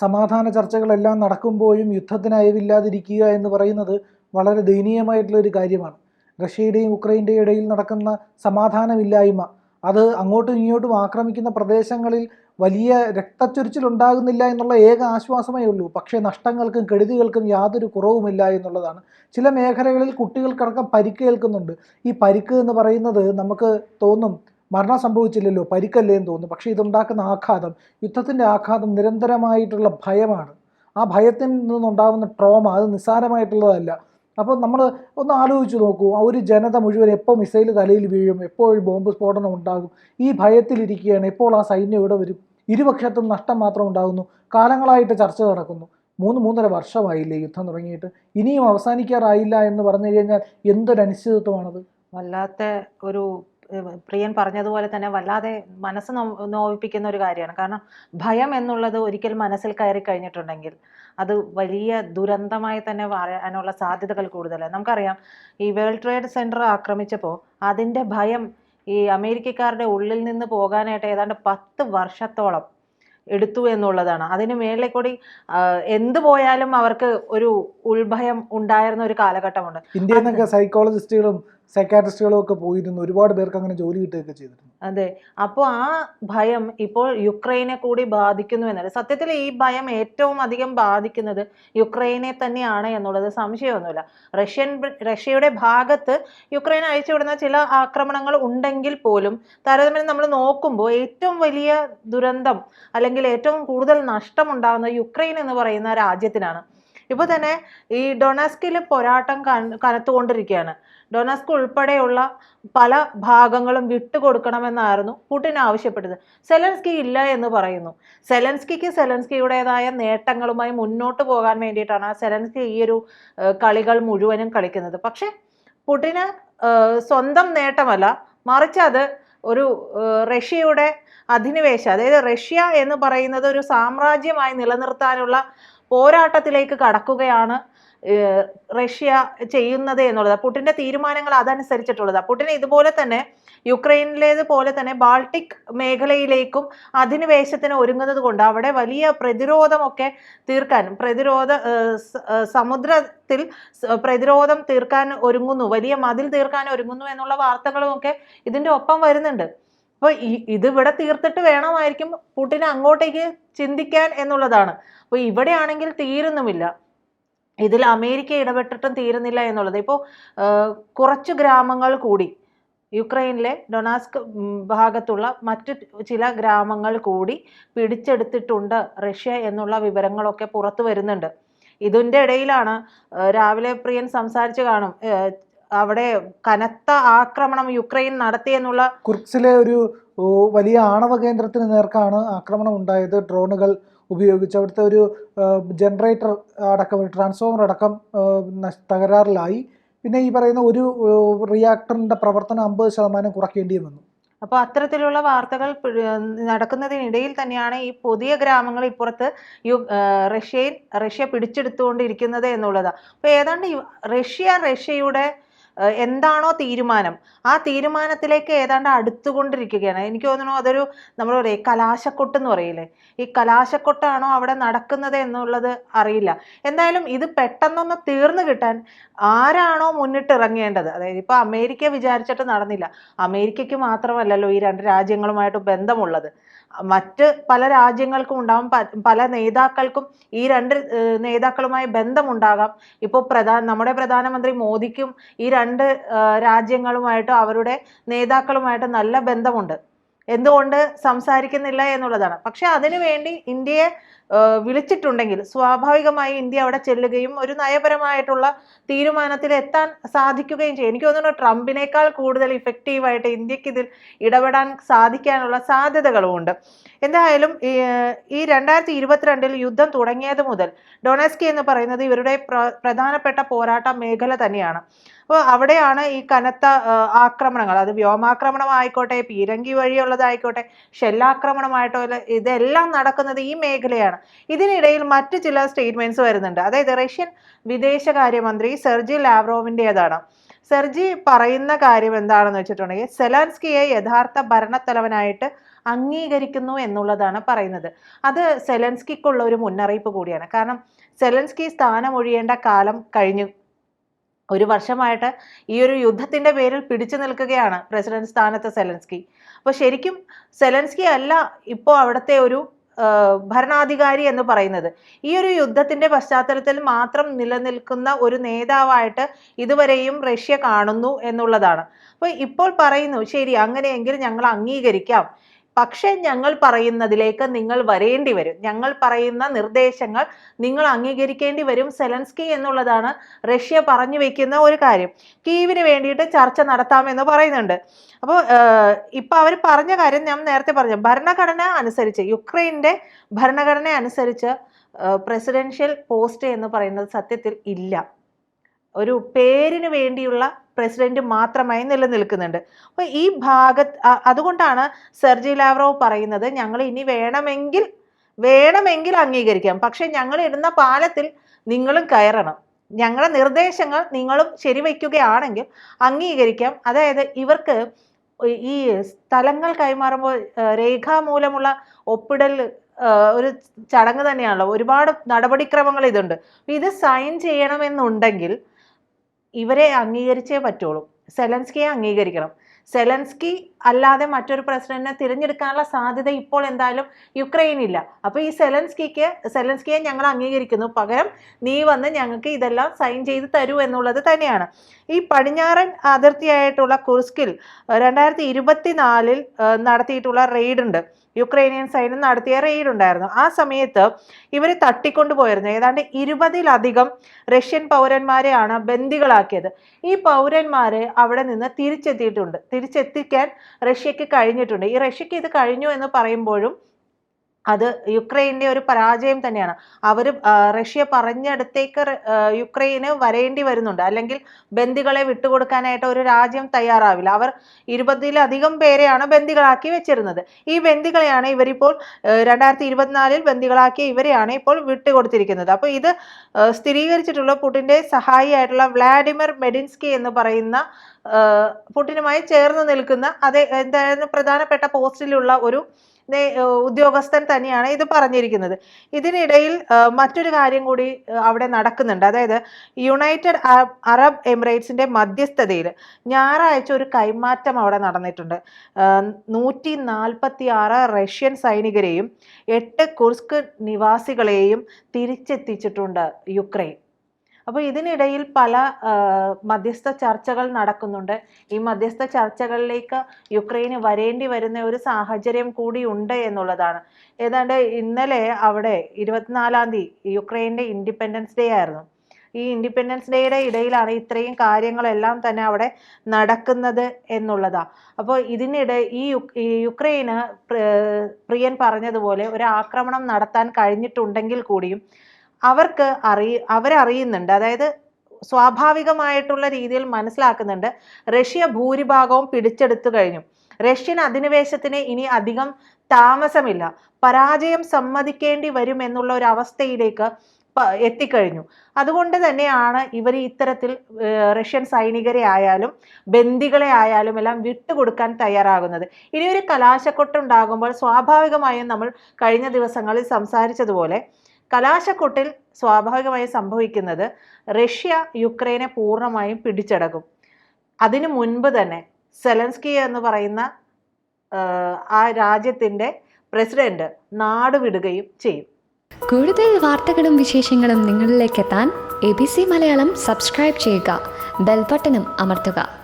സമാധാന ചർച്ചകളെല്ലാം നടക്കുമ്പോഴും യുദ്ധത്തിന് അയവില്ലാതിരിക്കുക എന്ന് പറയുന്നത് വളരെ ദയനീയമായിട്ടുള്ള ഒരു കാര്യമാണ്. റഷ്യയുടെയും ഉക്രൈന്റെയും ഇടയിൽ നടക്കുന്ന സമാധാനമില്ലായ്മ അത് അങ്ങോട്ടും ഇങ്ങോട്ടും ആക്രമിക്കുന്ന പ്രദേശങ്ങളിൽ വലിയ രക്തച്ചൊരിച്ചിൽ ഉണ്ടാകുന്നില്ല എന്നുള്ള ഏക ആശ്വാസമേ ഉള്ളൂ. പക്ഷേ നഷ്ടങ്ങൾക്കും കെടുതികൾക്കും യാതൊരു കുറവുമില്ല എന്നുള്ളതാണ്. ചില മേഖലകളിൽ കുട്ടികൾക്കടക്കം പരിക്കേൽക്കുന്നുണ്ട്. ഈ പരിക്ക് എന്ന് പറയുന്നത് നമുക്ക് തോന്നും മരണം സംഭവിച്ചില്ലല്ലോ പരിക്കല്ലേ എന്ന് തോന്നും പക്ഷേ ഇതുണ്ടാക്കുന്ന ആഘാതം യുദ്ധത്തിന്റെ ആഘാതം നിരന്തരമായിട്ടുള്ള ഭയമാണ്. ആ ഭയത്തിൽ നിന്നുണ്ടാകുന്ന ട്രോമ അത് നിസ്സാരമായിട്ടുള്ളതല്ല. അപ്പോൾ നമ്മൾ ഒന്ന് ആലോചിച്ച് നോക്കൂ ഒരു ജനത മുഴുവൻ എപ്പോൾ മിസൈൽ തലയിൽ വീഴും എപ്പോൾ ബോംബ് സ്ഫോടനം ഉണ്ടാകും ഈ ഭയത്തിലിരിക്കുകയാണ് എപ്പോൾ ആ സൈന്യം ഇവിടെ വരും. ഇരുപക്ഷത്തും നഷ്ടം മാത്രം ഉണ്ടാകുന്നു. കാലങ്ങളായിട്ട് ചർച്ച നടക്കുന്നു. മൂന്ന് മൂന്നര വർഷമായില്ലേ യുദ്ധം തുടങ്ങിയിട്ട്. ഇനിയും അവസാനിക്കാറായില്ല എന്ന് പറഞ്ഞു കഴിഞ്ഞാൽ എന്തൊരു അനിശ്ചിതത്വമാണത് വല്ലാത്ത ഒരു പ്രിയൻ പറഞ്ഞതുപോലെ തന്നെ വല്ലാതെ മനസ്സ് നോവിപ്പിക്കുന്ന ഒരു കാര്യമാണ്. കാരണം ഭയം എന്നുള്ളത് ഒരിക്കൽ മനസ്സിൽ കയറി കഴിഞ്ഞിട്ടുണ്ടെങ്കിൽ അത് വലിയ ദുരന്തമായി തന്നെ വരാനുള്ള സാധ്യതകൾ കൂടുതലാണ്. നമുക്കറിയാം ഈ വേൾഡ് ട്രേഡ് സെന്റർ ആക്രമിച്ചപ്പോൾ അതിന്റെ ഭയം ഈ അമേരിക്കക്കാരുടെ ഉള്ളിൽ നിന്ന് പോകാനായിട്ട് ഏതാണ്ട് പത്ത് വർഷത്തോളം എടുത്തു എന്നുള്ളതാണ്. അതിന് മേലെ കൂടി എന്ത് പോയാലും അവർക്ക് ഒരു ഉൾഭയം ഉണ്ടായിരുന്ന ഒരു കാലഘട്ടമുണ്ട്. ഇന്ത്യയിൽ നിന്നൊക്കെ സൈക്കോളജിസ്റ്റുകളും സൈക്കാട്രിസ്റ്റുകളും ഒക്കെ പോയിരുന്നു. ഒരുപാട് പേർക്ക് അങ്ങനെ ജോലി കിട്ടുകയൊക്കെ ചെയ്തിരുന്നു. അതെ. അപ്പോൾ ആ ഭയം ഇപ്പോൾ യുക്രൈനെ കൂടി ബാധിക്കുന്നു എന്നത് സത്യത്തിൽ ഈ ഭയം ഏറ്റവും അധികം ബാധിക്കുന്നത് യുക്രൈനെ തന്നെയാണ് എന്നുള്ളത് സംശയമൊന്നുമില്ല. റഷ്യൻ റഷ്യയുടെ ഭാഗത്ത് യുക്രൈൻ അയച്ചുവിടുന്ന ചില ആക്രമണങ്ങൾ ഉണ്ടെങ്കിൽ പോലും താരതമ്യം നമ്മൾ നോക്കുമ്പോൾ ഏറ്റവും വലിയ ദുരന്തം അല്ലെങ്കിൽ ഏറ്റവും കൂടുതൽ നഷ്ടമുണ്ടാകുന്നത് യുക്രൈൻ എന്ന് പറയുന്ന രാജ്യത്തിനാണ്. ഇപ്പോൾ തന്നെ ഈ ഡൊണസ്കിൽ പോരാട്ടം കന- കനത്തുകൊണ്ടിരിക്കുകയാണ് ഡൊണാസ്ക് ഉൾപ്പെടെയുള്ള പല ഭാഗങ്ങളും വിട്ടുകൊടുക്കണമെന്നായിരുന്നു പുടിൻ ആവശ്യപ്പെട്ടത്. സെലൻസ്കി ഇല്ല എന്ന് പറയുന്നു. സെലൻസ്കിക്ക് സെലൻസ്കിയുടേതായ നേട്ടങ്ങളുമായി മുന്നോട്ട് പോകാൻ വേണ്ടിയിട്ടാണ് സെലൻസ്കി ഈ ഒരു കളികൾ മുഴുവനും കളിക്കുന്നത്. പക്ഷേ പുടിന് സ്വന്തം നേട്ടമല്ല. മറിച്ച് അത് ഒരു റഷ്യയുടെ അധിനിവേശം അതായത് റഷ്യ എന്ന് പറയുന്നത് ഒരു സാമ്രാജ്യമായി നിലനിർത്താനുള്ള പോരാട്ടത്തിലേക്ക് കടക്കുകയാണ് റഷ്യ ചെയ്യുന്നത് എന്നുള്ളത്. പുടിന്റെ തീരുമാനങ്ങൾ അതനുസരിച്ചിട്ടുള്ളത്. പുടിന് ഇതുപോലെ തന്നെ യുക്രൈനിലേത് പോലെ തന്നെ ബാൾട്ടിക് മേഖലയിലേക്കും അധിനിവേശത്തിന് ഒരുങ്ങുന്നത് കൊണ്ട് അവിടെ വലിയ പ്രതിരോധമൊക്കെ തീർക്കാൻ പ്രതിരോധ സമുദ്രത്തിൽ പ്രതിരോധം തീർക്കാൻ ഒരുങ്ങുന്നു വലിയ മതിൽ തീർക്കാൻ ഒരുങ്ങുന്നു എന്നുള്ള വാർത്തകളും ഒക്കെ ഇതിന്റെ ഒപ്പം വരുന്നുണ്ട്. അപ്പോൾ ഈ ഇത് ഇവിടെ തീർത്തിട്ട് വേണമായിരിക്കും പുടിന് അങ്ങോട്ടേക്ക് ചിന്തിക്കാൻ എന്നുള്ളതാണ്. അപ്പോൾ ഇവിടെയാണെങ്കിൽ തീരുന്നുമില്ല. ഇതിൽ അമേരിക്ക ഇടപെട്ടിട്ടും തീരുന്നില്ല എന്നുള്ളത്. ഇപ്പോൾ കുറച്ച് ഗ്രാമങ്ങൾ കൂടി. യുക്രൈനിലെ ഡൊണാസ്ക് ഭാഗത്തുള്ള മറ്റു ചില ഗ്രാമങ്ങൾ കൂടി പിടിച്ചെടുത്തിട്ടുണ്ട് റഷ്യ എന്നുള്ള വിവരങ്ങളൊക്കെ പുറത്തു വരുന്നുണ്ട്. ഇതിന്റെ ഇടയിലാണ് രാവിലെ പ്രിയൻ സംസാരിച്ച് കാണും അവിടെ കനത്ത ആക്രമണം യുക്രൈൻ നടത്തിയെന്നുള്ള കുർക്സിലെ ഒരു വലിയ ആണവ കേന്ദ്രത്തിന് നേർക്കാണ് ആക്രമണം ഉണ്ടായത്. ഡ്രോണുകൾ ഉപയോഗിച്ച് അവിടുത്തെ ഒരു ജനറേറ്റർ അടക്കം ഒരു ട്രാൻസ്ഫോമർ അടക്കം തകരാറിലായി. പിന്നെ ഈ പറയുന്ന ഒരു റിയാക്ടറിന്റെ പ്രവർത്തനം അമ്പത് ശതമാനം കുറയ്ക്കേണ്ടി വന്നു. അപ്പോൾ അത്തരത്തിലുള്ള വാർത്തകൾ നടക്കുന്നതിനിടയിൽ തന്നെയാണ് ഈ പുതിയ ഗ്രാമങ്ങൾ ഇപ്പുറത്ത് യു റഷ്യയിൽ റഷ്യ പിടിച്ചെടുത്തുകൊണ്ടിരിക്കുന്നത് എന്നുള്ളത്. അപ്പോൾ ഏതാണ്ട് റഷ്യ റഷ്യയുടെ എന്താണോ തീരുമാനം. ആ തീരുമാനത്തിലേക്ക് ഏതാണ്ട് അടുത്തുകൊണ്ടിരിക്കുകയാണ്. എനിക്ക് തോന്നുന്നു അതൊരു നമ്മൾ പറയും കലാശക്കൊട്ട് എന്ന് പറയില്ലേ? ഈ കലാശക്കൊട്ടാണോ അവിടെ നടക്കുന്നത് എന്നുള്ളത് അറിയില്ല. എന്തായാലും ഇത് പെട്ടെന്നൊന്ന് തീർന്നു കിട്ടാൻ ആരാണോ മുന്നിട്ടിറങ്ങേണ്ടത് അതായത് ഇപ്പോൾ അമേരിക്ക വിചാരിച്ചിട്ട് നടന്നില്ല. അമേരിക്കയ്ക്ക് മാത്രമല്ലല്ലോ ഈ രണ്ട് രാജ്യങ്ങളുമായിട്ട് ബന്ധമുള്ളത്. മറ്റ് പല രാജ്യങ്ങൾക്കും ഉണ്ടാവും പല നേതാക്കൾക്കും ഈ രണ്ട് നേതാക്കളുമായി ബന്ധമുണ്ടാകാം. ഇപ്പോൾ പ്രധാന നമ്മുടെ പ്രധാനമന്ത്രി മോദിക്കും ഈ രണ്ട് രാജ്യങ്ങളുമായിട്ട് അവരുടെ നേതാക്കളുമായിട്ട് നല്ല ബന്ധമുണ്ട്. എന്തുകൊണ്ട് സംസാരിക്കുന്നില്ല എന്നുള്ളതാണ്. പക്ഷെ അതിനു വേണ്ടി ഇന്ത്യയെ വിളിച്ചിട്ടുണ്ടെങ്കിൽ സ്വാഭാവികമായി ഇന്ത്യ അവിടെ ചെല്ലുകയും ഒരു നയപരമായിട്ടുള്ള തീരുമാനത്തിൽ എത്താൻ സാധിക്കുകയും ചെയ്യും. എനിക്ക് തോന്നുന്നു ട്രംപിനേക്കാൾ കൂടുതൽ ഇഫക്റ്റീവായിട്ട് ഇന്ത്യയ്ക്ക് ഇതിൽ ഇടപെടാൻ സാധിക്കാനുള്ള സാധ്യതകളുമുണ്ട് എന്തായാലും ഈ, രണ്ടായിരത്തി ഇരുപത്തിരണ്ടിൽ യുദ്ധം തുടങ്ങിയത് മുതൽ ഡൊണസ്കി എന്ന് പറയുന്നത് ഇവരുടെ പ്ര- പ്രധാനപ്പെട്ട പോരാട്ട മേഖല തന്നെയാണ്. അപ്പോൾ അവിടെയാണ് ഈ കനത്ത ആക്രമണങ്ങൾ. അത് വ്യോമാക്രമണം ആയിക്കോട്ടെ പീരങ്കി വഴിയുള്ളതായിക്കോട്ടെ ഷെല്ലാക്രമണമായിട്ടോ ഇതെല്ലാം നടക്കുന്നത് ഈ മേഖലയാണ്. ഇതിനിടയിൽ മറ്റു ചില സ്റ്റേറ്റ്മെന്റ്സ് വരുന്നുണ്ട്. അതായത് റഷ്യൻ വിദേശകാര്യമന്ത്രി സെർജി ലാവ്രോവിന്റെതാണ് സെർജി പറയുന്ന കാര്യം എന്താണെന്ന് വെച്ചിട്ടുണ്ടെങ്കിൽ സെലാൻസ്കിയെ യഥാർത്ഥ ഭരണത്തലവനായിട്ട് അംഗീകരിക്കുന്നു എന്നുള്ളതാണ് പറയുന്നത്. അത് സെലൻസ്കിക്കുള്ള ഒരു മുന്നറിയിപ്പ് കൂടിയാണ്. കാരണം സെലൻസ്കി സ്ഥാനമൊഴിയേണ്ട കാലം കഴിഞ്ഞു. ഒരു വർഷമായിട്ട് ഈ ഒരു യുദ്ധത്തിന്റെ പേരിൽ പിടിച്ചു നിൽക്കുകയാണ് പ്രസിഡന്റ് സ്ഥാനത്ത് സെലൻസ്കി. അപ്പോൾ ശരിക്കും സെലൻസ്കി അല്ല ഇപ്പോൾ അവിടുത്തെ ഒരു ഭരണാധികാരി എന്ന് പറയുന്നത്. ഈ ഒരു യുദ്ധത്തിന്റെ പശ്ചാത്തലത്തിൽ മാത്രം നിലനിൽക്കുന്ന ഒരു നേതാവായിട്ട് ഇതുവരെയും റഷ്യ കാണുന്നു എന്നുള്ളതാണ്. അപ്പോൾ ഇപ്പോൾ പറയുന്നു ശരി അങ്ങനെയെങ്കിൽ ഞങ്ങൾ അംഗീകരിക്കാം. പക്ഷേ ഞങ്ങൾ പറയുന്നതിലേക്ക് നിങ്ങൾ വരേണ്ടി വരും. ഞങ്ങൾ പറയുന്ന നിർദ്ദേശങ്ങൾ നിങ്ങൾ അംഗീകരിക്കേണ്ടി വരും. സെലൻസ്കി എന്നുള്ളതാണ് റഷ്യ പറഞ്ഞു വെക്കുന്ന ഒരു കാര്യം. കീവിന് വേണ്ടിയിട്ട് ചർച്ച നടത്താമെന്ന് പറയുന്നുണ്ട്. അപ്പോൾ ഇപ്പൊ അവർ പറഞ്ഞ കാര്യം ഞാൻ നേരത്തെ പറഞ്ഞു. ഭരണഘടന അനുസരിച്ച് യുക്രൈന്റെ ഭരണഘടന അനുസരിച്ച് പ്രസിഡൻഷ്യൽ പോസ്റ്റ് എന്ന് പറയുന്നത് സത്യത്തിൽ ഇല്ല. ഒരു പേരിന് വേണ്ടിയുള്ള പ്രസിഡന്റ് മാത്രമായി നിലനിൽക്കുന്നുണ്ട്. അപ്പോൾ ഈ ഭാഗത്ത് അതുകൊണ്ടാണ് സെർജി ലാവ്റോവ് പറയുന്നത് ഞങ്ങൾ ഇനി വേണമെങ്കിൽ വേണമെങ്കിൽ അംഗീകരിക്കാം. പക്ഷെ ഞങ്ങൾ ഇടുന്ന പാലത്തിൽ നിങ്ങളും കയറണം. ഞങ്ങളുടെ നിർദ്ദേശങ്ങൾ നിങ്ങളും ശരിവയ്ക്കുകയാണെങ്കിൽ അംഗീകരിക്കാം. അതായത് ഇവർക്ക് ഈ സ്ഥലങ്ങൾ കൈമാറുമ്പോൾ രേഖാമൂലമുള്ള ഒപ്പിടൽ ഒരു ചടങ്ങ് തന്നെയാണല്ലോ. ഒരുപാട് നടപടിക്രമങ്ങൾ ഇതുണ്ട്. ഇത് സൈൻ ചെയ്യണമെന്നുണ്ടെങ്കിൽ ഇവരെ അംഗീകരിച്ചേ പറ്റുള്ളൂ. സെലൻസ്കിയെ അംഗീകരിക്കണം. സെലൻസ്കി അല്ലാതെ മറ്റൊരു പ്രസിഡന്റിനെ തിരഞ്ഞെടുക്കാനുള്ള സാധ്യത ഇപ്പോൾ എന്തായാലും യുക്രൈനില്ല. അപ്പോൾ ഈ സെലൻസ്കിക്ക് സെലൻസ്കിയെ ഞങ്ങൾ അംഗീകരിക്കുന്നു. പകരം നീ വന്ന് ഞങ്ങൾക്ക് ഇതെല്ലാം സൈൻ ചെയ്ത് തരൂ എന്നുള്ളത് തന്നെയാണ്. ഈ പടിഞ്ഞാറൻ അതിർത്തിയായിട്ടുള്ള കുർസ്കിൽ രണ്ടായിരത്തി ഇരുപത്തിനാലിൽ നടത്തിയിട്ടുള്ള റെയ്ഡ് ഉണ്ട്. യുക്രൈനിയൻ സൈന്യം നടത്തിയ റെയ്ഡ് ഉണ്ടായിരുന്നു. ആ സമയത്ത് ഇവർ തട്ടിക്കൊണ്ടുപോയിരുന്നു. ഏതാണ്ട് ഇരുപതിലധികം റഷ്യൻ പൗരന്മാരെയാണ് ബന്ദികളാക്കിയത്. ഈ പൗരന്മാരെ അവിടെ നിന്ന് തിരിച്ചെത്തിയിട്ടുണ്ട്. തിരിച്ചെത്തിക്കാൻ റഷ്യക്ക് കഴിഞ്ഞിട്ടുണ്ട്. ഈ റഷ്യക്ക് ഇത് കഴിഞ്ഞു എന്ന് പറയുമ്പോഴും അത് യുക്രൈന്റെ ഒരു പരാജയം തന്നെയാണ്. അവർ റഷ്യ പറഞ്ഞിടത്തേക്ക് യുക്രൈന് വരേണ്ടി വരുന്നുണ്ട്. അല്ലെങ്കിൽ ബന്ദികളെ വിട്ടുകൊടുക്കാനായിട്ട് ഒരു രാജ്യം തയ്യാറാവില്ല. അവർ ഇരുപതിലധികം പേരെയാണ് ബന്ദികളാക്കി വെച്ചിരുന്നത്. ഈ ബന്ദികളെയാണ് ഇവരിപ്പോൾ രണ്ടായിരത്തി ഇരുപത്തിനാലിൽ ബന്ദികളാക്കിയ ഇവരെയാണ് ഇപ്പോൾ വിട്ടുകൊടുത്തിരിക്കുന്നത്. അപ്പോൾ ഇത് സ്ഥിരീകരിച്ചിട്ടുള്ള പുടിന്റെ സഹായിയായിട്ടുള്ള വ്ളാഡിമിർ മെഡിൻസ്കി എന്ന് പറയുന്ന പുടിനുമായി ചേർന്ന് നിൽക്കുന്ന അതേ എന്തായാലും പ്രധാനപ്പെട്ട പോസ്റ്റിലുള്ള ഒരു ഉദ്യോഗസ്ഥൻ തന്നെയാണ് ഇത് പറഞ്ഞിരിക്കുന്നത്. ഇതിനിടയിൽ മറ്റൊരു കാര്യം കൂടി അവിടെ നടക്കുന്നുണ്ട്. അതായത് യുണൈറ്റഡ് അറബ് എമിറേറ്റ്സിന്റെ മധ്യസ്ഥതയിൽ ഞായറാഴ്ച ഒരു കൈമാറ്റം അവിടെ നടന്നിട്ടുണ്ട്. നൂറ്റി നാൽപ്പത്തി ആറ് റഷ്യൻ സൈനികരെയും എട്ട് കുർസ്ക് നിവാസികളെയും തിരിച്ചെത്തിച്ചിട്ടുണ്ട് യുക്രൈൻ. അപ്പോൾ ഇതിനിടയിൽ പല മധ്യസ്ഥ ചർച്ചകൾ നടക്കുന്നുണ്ട്. ഈ മധ്യസ്ഥ ചർച്ചകളിലേക്ക് യുക്രൈന് വരേണ്ടി വരുന്ന ഒരു സാഹചര്യം കൂടി ഉണ്ട് എന്നുള്ളതാണ്. ഏതാണ്ട് ഇന്നലെ അവിടെ ഇരുപത്തിനാലാം തീയതി യുക്രൈന്റെ ഇൻഡിപെൻഡൻസ് ഡേ ആയിരുന്നു. ഈ ഇൻഡിപെൻഡൻസ് ഡേയുടെ ഇടയിലാണ് ഇത്രയും കാര്യങ്ങളെല്ലാം തന്നെ അവിടെ നടക്കുന്നത് എന്നുള്ളതാ. അപ്പോൾ ഇതിനിടെ ഈ യുക്രൈന് പ്രിയൻ പറഞ്ഞതുപോലെ ഒരു ആക്രമണം നടത്താൻ കഴിഞ്ഞിട്ടുണ്ടെങ്കിൽ കൂടിയും അവർക്ക് അറിയ അവരറിയുന്നുണ്ട് അതായത് സ്വാഭാവികമായിട്ടുള്ള രീതിയിൽ മനസ്സിലാക്കുന്നുണ്ട്. റഷ്യ ഭൂരിഭാഗവും പിടിച്ചെടുത്തു കഴിഞ്ഞു. റഷ്യൻ അധിനിവേശത്തിന് ഇനി അധികം താമസമില്ല. പരാജയം സമ്മതിക്കേണ്ടി വരും എന്നുള്ള ഒരു അവസ്ഥയിലേക്ക് എത്തിക്കഴിഞ്ഞു. അതുകൊണ്ട് തന്നെയാണ് ഇവർ ഇത്തരത്തിൽ റഷ്യൻ സൈനികരെ ആയാലും ബന്ദികളെ ആയാലും എല്ലാം വിട്ടുകൊടുക്കാൻ തയ്യാറാകുന്നത്. ഇനി ഒരു കലാശക്കൊട്ടുണ്ടാകുമ്പോൾ സ്വാഭാവികമായും നമ്മൾ കഴിഞ്ഞ ദിവസങ്ങളിൽ സംസാരിച്ചതുപോലെ കലാശക്കൊട്ടിൽ സ്വാഭാവികമായി സംഭവിക്കുന്നത് റഷ്യ യുക്രൈനെ പൂർണമായും പിടിച്ചടക്കും. അതിനു മുൻപ് തന്നെ സെലൻസ്കി എന്ന് പറയുന്ന ആ, രാജ്യത്തിന്റെ പ്രസിഡന്റ് നാടുവിടുകയും ചെയ്യും. കൂടുതൽ വാർത്തകളും വിശേഷങ്ങളും നിങ്ങളിലേക്ക് എത്താൻ A B C Malayalam subscribe ചെയ്യുക. ബെൽബട്ടനും അമർത്തുക.